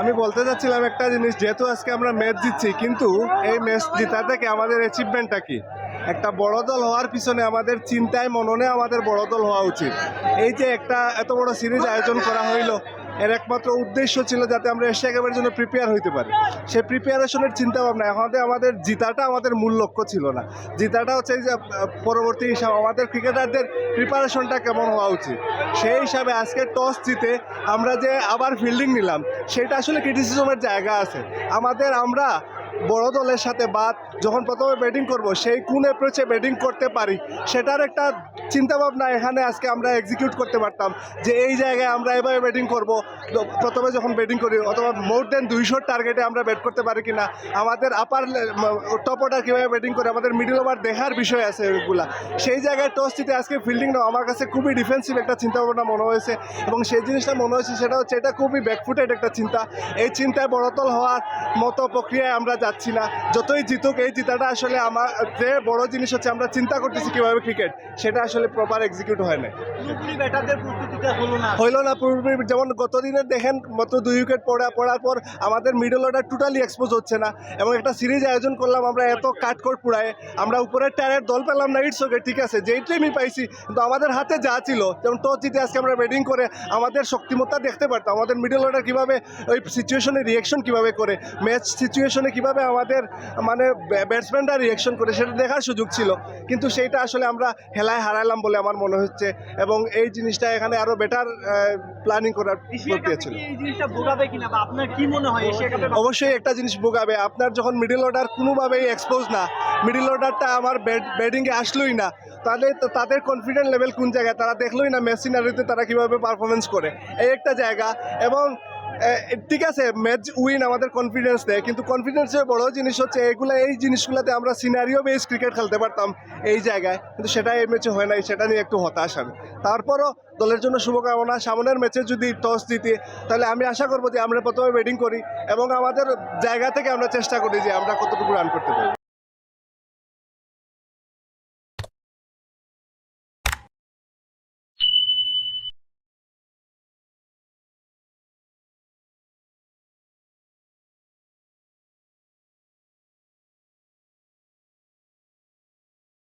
আমি বলতে চাচ্ছিলাম একটা জিনিস, যেহেতু আজকে আমরা ম্যাচ জিতছি, কিন্তু এই ম্যাচ জিতা থেকে আমাদের অ্যাচিভমেন্টটা কি? একটা বড় দল হওয়ার পিছনে আমাদের চিন্তায়, মননে আমাদের বড় দল হওয়া উচিত। এই যে একটা এত বড় সিরিজ আয়োজন করা হইল এর একমাত্র উদ্দেশ্য ছিল যাতে আমরা এশিয়া কাপের জন্য প্রিপেয়ার হইতে পারি। সেই প্রিপেয়ারেশনের চিন্তা ভাবনা আমাদের আমাদের জিতাটা আমাদের মূল লক্ষ্য ছিল না। জিতাটা হচ্ছে যে পরবর্তী হিসাবে, আমাদের ক্রিকেটারদের প্রিপারেশনটা কেমন হওয়া উচিত? সেই হিসাবে আজকে টস জিতে আমরা যে আবার ফিল্ডিং নিলাম, সেটা আসলে ক্রিটিসিজমের জায়গা আছে। আমাদের আমরা বড় দলের সাথে বাদ, যখন প্রথমে ব্যাটিং করব, সেই কোন অ্যাপ্রোচে ব্যাটিং করতে পারি, সেটার একটা চিন্তাভাবনা এখানে আজকে আমরা এক্সিকিউট করতে পারতাম, যে এই জায়গায় আমরা এভাবে ব্যাটিং করব প্রথমে যখন ব্যাটিং করি, অথবা মোর দেন দুইশোর টার্গেটে আমরা ব্যাট করতে পারি কিনা, আমাদের আপার টপ অর্ডার কীভাবে ব্যাটিং করে, আমাদের মিডল ওভার দেখার বিষয় আছে ওইগুলা সেই জায়গায় টস জিতে আজকে ফিল্ডিং নাও আমার কাছে খুবই ডিফেন্সিভ একটা চিন্তাভাবনা মনে হয়েছে, এবং সেই জিনিসটা মনে হয়েছে, সেটা হচ্ছে এটা খুবই ব্যাকফুটেড একটা চিন্তা। এই চিন্তায় বড়তল হওয়ার মতো প্রক্রিয়ায় আমরা যাচ্ছি না। যতই জিতুক এই জিতাটা আসলে আমার যে বড় জিনিস হচ্ছে আমরা চিন্তা করতেছি কীভাবে ক্রিকেট সেটা আসলে প্রপার এক্সিকিউট হয় না পুরোপুরি হইল না? পূর্বে যেমন গতদিনের দেখেন মাত্র দুই উইকেট পড়া পড়ার পর আমাদের মিডল অর্ডার টোটালি এক্সপোজ হচ্ছে না। এবং একটা সিরিজ আয়োজন করলাম আমরা এত কাটকট পুরায় আমরা উপরের টায়ারের দল পেলাম না ইটস ওকে ঠিক আছে যেই টাইমই পাইছি কিন্তু আমাদের হাতে যা ছিল যেমন টস জিতে আজকে আমরা ব্যাটিং করে আমাদের শক্তিমত্তা দেখতে পারতাম আমাদের মিডল অর্ডার কীভাবে ওই সিচুয়েশনে রিয়েকশন কীভাবে করে ম্যাচ সিচুয়েশনে কীভাবে আমাদের মানে ব্যাটসম্যানরা রিয়েকশন করে সেটা দেখার সুযোগ ছিল। কিন্তু সেইটা আসলে আমরা হেলায় হারালাম বলে আমার মনে হচ্ছে এবং এই জিনিসটা এখানে আরও বেটার প্ল্যানিং করার এশিয়া প্রক্রিয়া কাপে ছিল। কি এই জিনিসটা ভোগাবে কিনা বা আপনার কি এশিয়া কাপে অবশ্যই একটা জিনিস ভোগাবে আপনার যখন মিডল অর্ডার কোনোভাবেই এক্সপোজ না মিডল অর্ডারটা আমার ব্যাটিংয়ে আসলোই না তাহলে তাদের কনফিডেন্ট লেভেল কোন জায়গায়? তারা দেখলোই না ম্যাচ সিনারিতে তারা কীভাবে পারফরমেন্স করে? এই একটা জায়গা এবং ঠিক আছে ম্যাচ উইন আমাদের কনফিডেন্স দেয়, কিন্তু কনফিডেন্সের বড় জিনিস হচ্ছে এগুলো, এই জিনিসগুলোতে আমরা সিনারিও বেস ক্রিকেট খেলতে পারতাম এই জায়গায়, কিন্তু সেটা এই ম্যাচে হয় নাই, সেটা নিয়ে একটু হতাশ আমি। তারপরও দলের জন্য শুভকামনা, সামনের ম্যাচে যদি টস দিতে তাহলে আমি আশা করব যে আমরা প্রথমে ব্যাটিং করি এবং আমাদের জায়গা থেকে আমরা চেষ্টা করি যে আমরা কতটুকু রান করতে পারি।